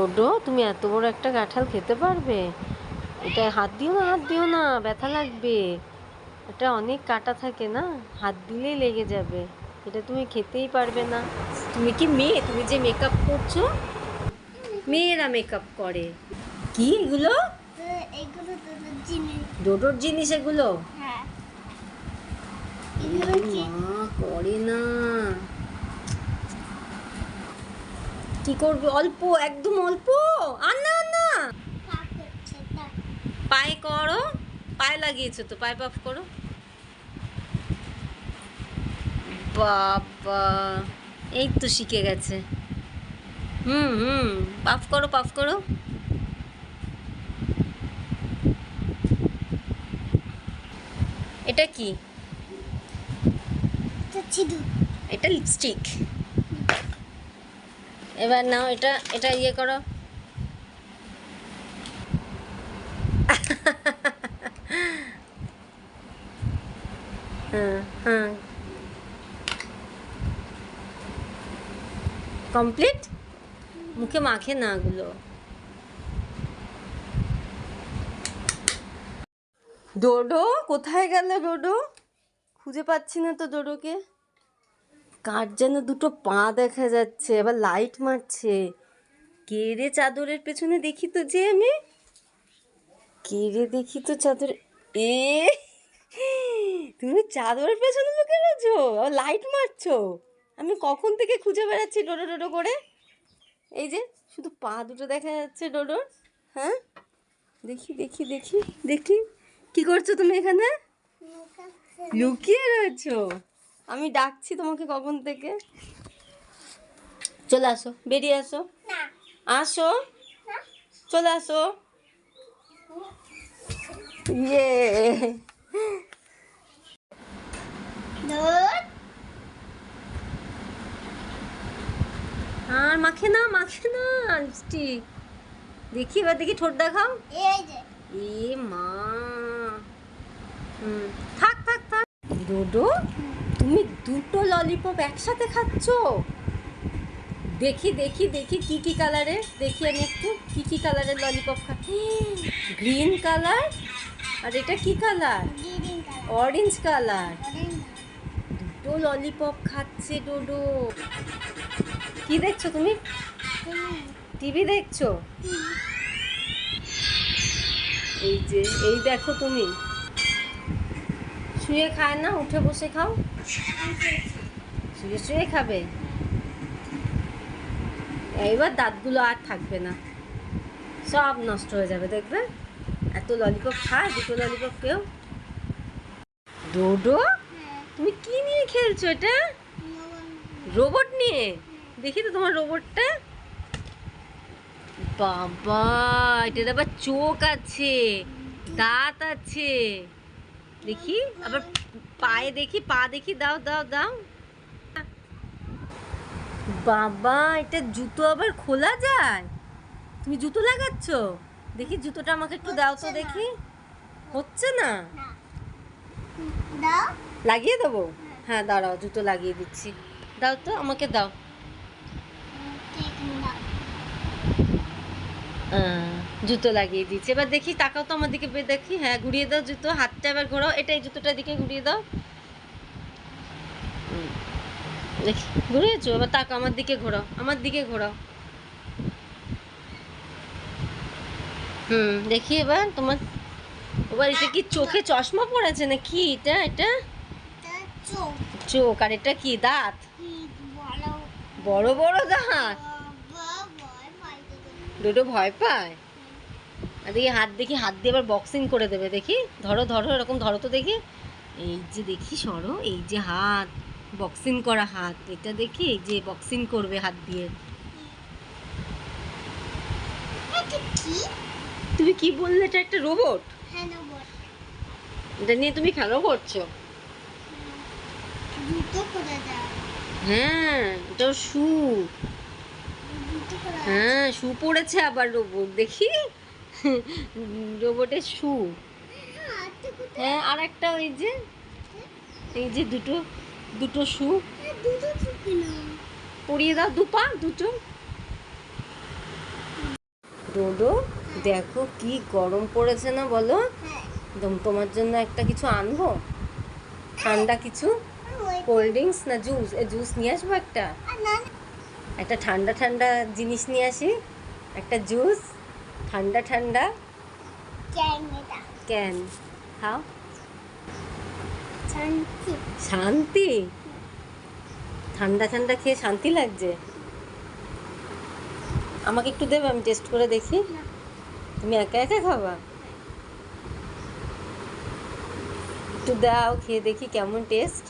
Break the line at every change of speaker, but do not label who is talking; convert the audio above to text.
ডোডো তুমি এত বড় একটা কাঁঠাল খেতে পারবে। এটা হাত দিও না হাত দিও না ব্যথা লাগবে। এটা অনেক কাটা থাকে না হাত দিলেই লেগে যাবে। এটা তুমি খেতেই পারবে না। তুমি কি মেয়ে? তুমি যে মেকআপ করছ? মেয়েরা মেকআপ করে। কি এগুলো?
এগুলো তোদের জিনিস।
ডোডোর জিনিস এগুলো?
হ্যাঁ।
করে না। কি করবে? অল্প একদম অল্প? আর না পায়ে করো। পায়ে লাগিয়েছো তো পায়ে পাফ করো। বাবা এই তো শিখে গেছে। হুম হুম পাফ করো পাফ করো। এটা কি? এটা লিপস্টিক এবার নাও এটা এটা ইয়ে করো। হ্যাঁ হ্যাঁ। কমপ্লিট? মুখে মাখে না ওগুলো ডোডো, কোথায় গেল ডোডো? খুঁজে পাচ্ছি না তো ডোডোকে। কার যেন দুটো পা দেখা যাচ্ছে, আবার লাইট মারছে। কে রে চাদরের পেছনে দেখি তো যে আমি? কে রে দেখি তো চাদর এ, তুমি চাদরের পেছনে লুকে রয়েছো লাইট মারছো? আমি কখন থেকে খুঁজে বেড়াচ্ছি ডোডো ডোডো করে? এই যে, শুধু পা দুটো দেখা যাচ্ছে ডোডোর হ্যাঁ? দেখি দেখি দেখি দেখি। কি করছ তুমি এখানে? লুকিয়ে রয়েছো? আমি ডাকছি তোমাকে কখন থেকে? চলে আসো বেরিয়ে আসো। আসো। চলে আসো। ইয়ে। আর মাখে না মাখে না লিপস্টিক দেখি এবার দেখি ঠোঁট দেখাও। এ মা। হুম থাক থাক থাক। ডোডো তুমি দুটো ললিপপ একসাথে খাচ্ছো? দেখি দেখি দেখি কি কি কালারের দেখি আমি একটু কি কি কালারের ললিপপ খা গ্রিন কালার আর এটা কি কালার অরেঞ্জ কালার দুটো ললিপপ খাচ্ছে ডোডো। কি দেখছ তুমি? টিভি দেখছ? এই যে, এই দেখো তুমি। শুয়ে খায় না, উঠে বসে খাও। শুয়ে শুয়ে খাবে। এইবার দাঁতগুলো আর থাকবে না। সব নষ্ট হয়ে যাবে, দেখবে? এত ললিপপ খায়, দুটো ললিপপ কেউ? ডোডো, তুমি কি নিয়ে খেলছো এটা? রোবট নিয়ে? দেখি তো তোমার রোবটটা। বাবা, এটার আবার চোখ আছে, দাঁত আছে। দেখি আবার পায়ে দেখি পা দেখি দাও দাও দাও। বাবা এটা জুতো আবার খোলা যায়? তুমি জুতো লাগাচ্ছ? দেখি জুতোটা আমাকে একটু দাও তো দেখি। হচ্ছে না? লাগিয়ে দেবো? হ্যাঁ। দাঁড়াও জুতো লাগিয়ে দিচ্ছি। দাও তো আমাকে দাও। জুতো লাগিয়ে দিচ্ছে এবার দেখি তাকাও তো আমার দিকে দেখি হ্যাঁ ঘুরিয়ে দাও জুতো হাতটা এবার ঘোরাও এটা এই জুতোটার দিকে ঘুরিয়ে দাও। দেখি ঘুরিয়েছো? এবার তাকাও আমার দিকে ঘোরাও আমার দিকে ঘোরাও। হুম দেখি এবার তোমার এবার এটা কি চোখে চশমা পড়েছে না কি এটা এটা?
চোখ।
আর এটা কি দাঁত? বড় বড় দাঁত? দুটো ভয় পায়? আর দেখি হাত দেখি হাত দিয়ে এবার বক্সিং করে দেবে দেখি। ধরো ধরো এরকম ধরো তো দেখি। এই যে দেখি সরো এই যে হাত বক্সিং করা হাত এটা দেখি এই যে বক্সিং করবে হাত দিয়ে। তুমি কি বললে এটা একটা রোবট
হ্যাঁ
এটা নিয়ে তুমি খেলা করছ? হ্যাঁ এটা শু
করে
হ্যাঁ শু পড়েছে আবার রোবট দেখি। রোবটের শু। হ্যাঁ আর একটা ওই যে এই যে দুটো দুটো শু। পরিয়ে দাও দুপা দুটো। ডোডো দেখো কি গরম পড়েছে না বলো?
হ্যাঁ
একদম তোমার জন্য একটা কিছু আনব? ঠান্ডা কিছু? কোল্ড ড্রিঙ্কস না জুস জুস নিয়ে আসব একটা? একটা ঠান্ডা ঠান্ডা জিনিস নিয়ে আসি একটা জুস ঠান্ডা ঠান্ডা ক্যান খাও
শান্তি।
শান্তি? ঠান্ডা ঠান্ডা খেয়ে শান্তি লাগছে? আমাকে একটু দেবে আমি টেস্ট করে দেখি। তুমি একা একা খাবা? একটু দাও খেয়ে দেখি কেমন টেস্ট।